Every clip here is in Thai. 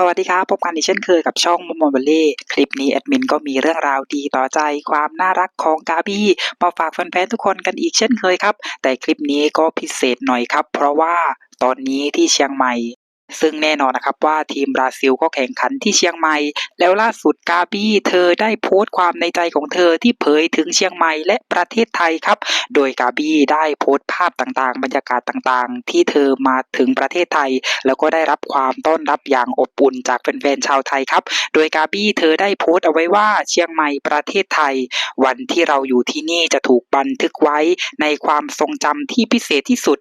สวัสดีครับ พบกันอีกเช่นเคยกับช่องมอมอเบเล่คลิปนี้แอดมินก็มีเรื่องราวดีต่อใจความน่ารักของกาบี้มาฝากแฟนๆทุกคนกันอีกเช่นเคยครับ แต่คลิปนี้ก็พิเศษหน่อยครับ เพราะว่าตอนนี้ที่เชียงใหม่ ซึ่งแน่นอนนะครับว่าทีมบราซิลก็แข่งขันที่เชียงใหม่ แล้วล่าสุดกาบี้เธอได้โพสต์ความในใจของเธอที่เผยถึงเชียงใหม่และประเทศไทยครับ โดยกาบี้ได้โพสต์ภาพต่างๆ บรรยากาศต่างๆ ที่เธอมาถึงประเทศไทย แล้วก็ได้รับความต้อนรับอย่างอบอุ่นจากแฟนๆชาวไทยครับ โดยกาบี้เธอได้โพสต์เอาไว้ว่าเชียงใหม่ประเทศไทย วันที่เราอยู่ที่นี่จะถูกบันทึกไว้ในความทรงจำที่พิเศษที่สุด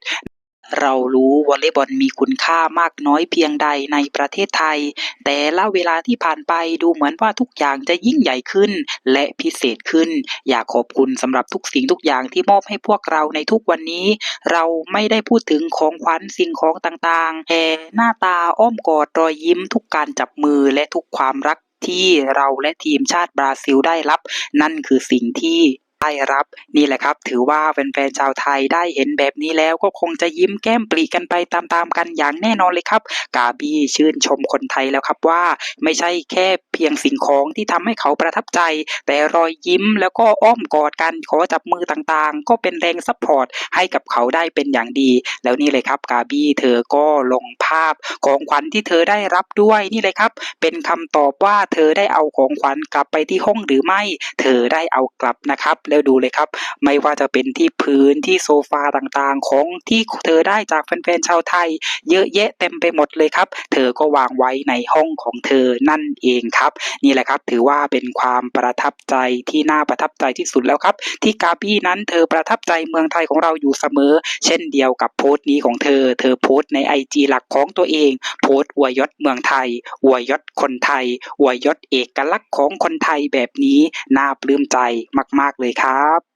เรารู้วอลเลย์บอลมีคุณค่ามากน้อยเพียงใดในประเทศไทย แต่ละเวลาที่ผ่านไปดูเหมือนว่าทุกอย่างจะยิ่งใหญ่ขึ้น และพิเศษขึ้น อยากขอบคุณสำหรับทุกสิ่งทุกอย่างที่มอบให้พวกเราในทุกวันนี้ เราไม่ได้พูดถึงของขวัญสิ่งของต่างๆแต่หน้าตาอ้อมกอดรอยยิ้มทุกการจับมือและทุกความรักที่เราและทีมชาติบราซิลได้รับ นั่นคือสิ่งที่ ได้รับ นี่แหละครับ ถือว่าแฟนๆชาวไทยได้เห็นแบบนี้แล้วก็คงจะยิ้มแก้มปรีกันไปตามๆกันอย่างแน่นอนเลยครับ กาบี้ชื่นชมคนไทยแล้วครับว่า ไม่ใช่แค่เพียงสิ่งของที่ทำให้เขาประทับใจ แต่รอยยิ้มแล้วก็อ้อมกอดกันขอจับมือต่างๆ ก็เป็นแรงซัพพอร์ตให้กับเขาได้เป็นอย่างดี แล้วนี่เลยครับ กาบี้เธอก็ลงภาพของขวัญที่เธอได้รับด้วยนี่เลยครับ เป็นคำตอบว่าเธอได้เอาของขวัญกลับไปที่ห้องหรือไม่ เธอได้เอากลับนะครับแล้วดูเลยครับ ไม่ว่าจะเป็นที่พื้นที่โซฟาต่างๆ ของที่เธอได้จากแฟนๆชาวไทย เยอะแยะเต็มไปหมดเลยครับ เธอก็วางไว้ในห้องของเธอนั่นเองครับ นี่แหละครับถือว่าเป็นความประทับใจที่น่าประทับใจที่สุดแล้วครับ ที่กาบี้นั้นเธอประทับใจเมืองไทยของเราอยู่เสมอ เช่นเดียวกับโพสต์นี้ของเธอ เธอโพสต์ในไอจีหลักของตัวเอง โพสต์อวยยศเมืองไทยอวยยศคนไทยอวยยศเอกลักษณ์ของคนไทยแบบนี้น่าปลื้มใจมาก ๆเลยครับ